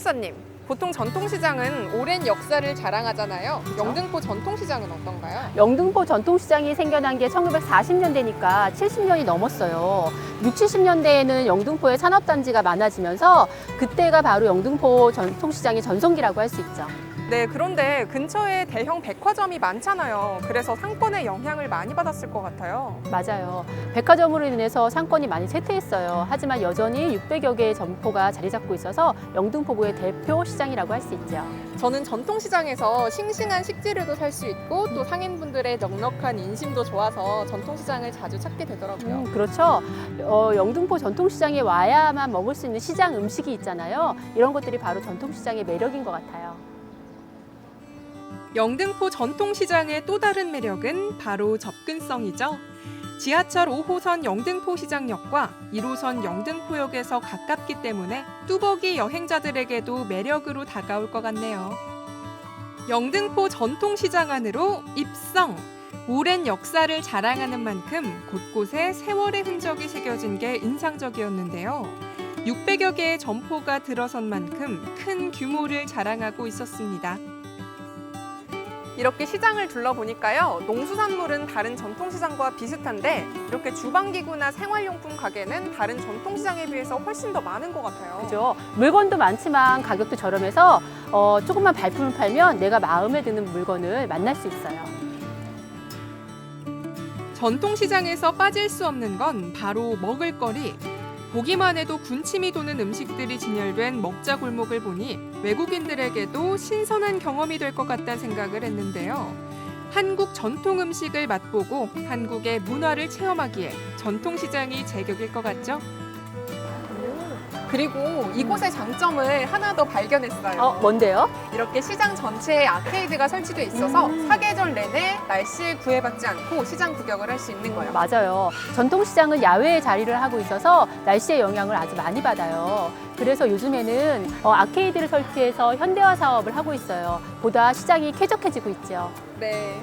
해설사님, 보통 전통시장은 오랜 역사를 자랑하잖아요. 영등포 전통시장은 어떤가요? 영등포 전통시장이 생겨난 게 1940년대니까 70년이 넘었어요. 6, 70년대에는 영등포에 산업단지가 많아지면서 그때가 바로 영등포 전통시장의 전성기라고 할 수 있죠. 네, 그런데 근처에 대형 백화점이 많잖아요. 그래서 상권에 영향을 많이 받았을 것 같아요. 맞아요. 백화점으로 인해서 상권이 많이 쇠퇴했어요. 하지만 여전히 600여 개의 점포가 자리 잡고 있어서 영등포구의 대표 시장이라고 할 수 있죠. 저는 전통시장에서 싱싱한 식재료도 살 수 있고 또 상인분들의 넉넉한 인심도 좋아서 전통시장을 자주 찾게 되더라고요. 음, 그렇죠. 어, 영등포 전통시장에 와야만 먹을 수 있는 시장 음식이 있잖아요. 이런 것들이 바로 전통시장의 매력인 것 같아요. 영등포 전통시장의 또 다른 매력은 바로 접근성이죠. 지하철 5호선 영등포시장역과 1호선 영등포역에서 가깝기 때문에 뚜벅이 여행자들에게도 매력으로 다가올 것 같네요. 영등포 전통시장 안으로 입성! 오랜 역사를 자랑하는 만큼 곳곳에 세월의 흔적이 새겨진 게 인상적이었는데요. 600여 개의 점포가 들어선 만큼 큰 규모를 자랑하고 있었습니다. 이렇게 시장을 둘러보니까요. 농수산물은 다른 전통시장과 비슷한데 이렇게 주방기구나 생활용품 가게는 다른 전통시장에 비해서 훨씬 더 많은 것 같아요. 그죠? 물건도 많지만 가격도 저렴해서 어, 조금만 발품을 팔면 내가 마음에 드는 물건을 만날 수 있어요. 전통시장에서 빠질 수 없는 건 바로 먹을거리. 보기만 해도 군침이 도는 음식들이 진열된 먹자 골목을 보니 외국인들에게도 신선한 경험이 될 것 같다는 생각을 했는데요. 한국 전통 음식을 맛보고 한국의 문화를 체험하기에 전통시장이 제격일 것 같죠? 그리고 이곳의 장점을 하나 더 발견했어요. 어, 뭔데요? 이렇게 시장 전체에 아케이드가 설치돼 있어서 음. 사계절 내내 날씨에 구애받지 않고 시장 구경을 할 수 있는 거예요. 맞아요. 전통시장은 야외에 자리를 하고 있어서 날씨의 영향을 아주 많이 받아요. 그래서 요즘에는 어, 아케이드를 설치해서 현대화 사업을 하고 있어요. 보다 시장이 쾌적해지고 있죠. 네.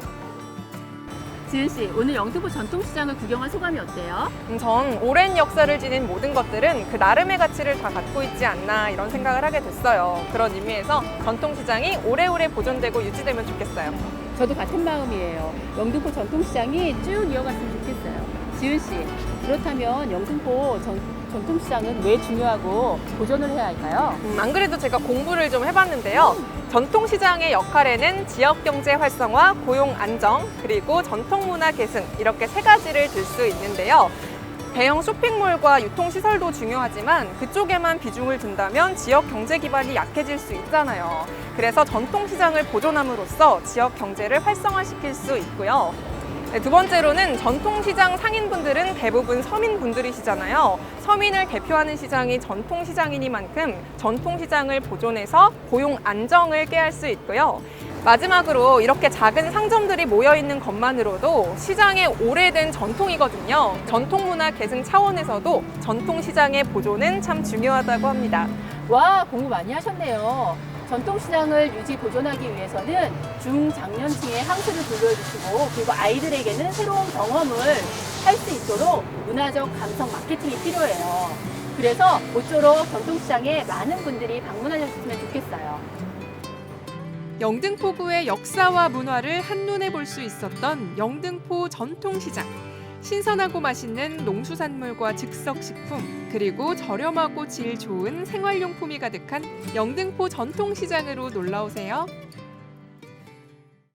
지은 씨, 오늘 영등포 전통시장을 구경한 소감이 어때요? 음, 전 오랜 역사를 지닌 모든 것들은 그 나름의 가치를 다 갖고 있지 않나 이런 생각을 하게 됐어요. 그런 의미에서 전통시장이 오래오래 보존되고 유지되면 좋겠어요. 저도 같은 마음이에요. 영등포 전통시장이 쭉 이어갔으면 좋겠어요. 지은 씨, 그렇다면 영등포 전, 전통시장은 왜 중요하고 보존을 해야 할까요? 음, 안 그래도 제가 공부를 좀 해봤는데요. 전통시장의 역할에는 지역경제 활성화, 고용 안정, 그리고 전통문화 계승 이렇게 세 가지를 들 수 있는데요. 대형 쇼핑몰과 유통시설도 중요하지만 그쪽에만 비중을 둔다면 지역 경제 기반이 약해질 수 있잖아요. 그래서 전통시장을 보존함으로써 지역 경제를 활성화시킬 수 있고요. 네, 두 번째로는 전통시장 상인분들은 대부분 서민분들이시잖아요. 서민을 대표하는 시장이 전통시장이니만큼 전통시장을 보존해서 고용 안정을 깨할 수 있고요. 마지막으로 이렇게 작은 상점들이 모여 있는 것만으로도 시장의 오래된 전통이거든요. 전통문화 계승 차원에서도 전통시장의 보존은 참 중요하다고 합니다. 와, 공부 많이 하셨네요. 전통시장을 유지 보존하기 위해서는 중장년층의 향수를 불러주시고 그리고 아이들에게는 새로운 경험을 할 수 있도록 문화적 감성 마케팅이 필요해요. 그래서 모쪼록 전통시장에 많은 분들이 방문하셨으면 좋겠어요. 영등포구의 역사와 문화를 한눈에 볼 수 있었던 영등포 전통시장. 신선하고 맛있는 농수산물과 즉석식품, 그리고 저렴하고 질 좋은 생활용품이 가득한 영등포 전통시장으로 놀러 오세요.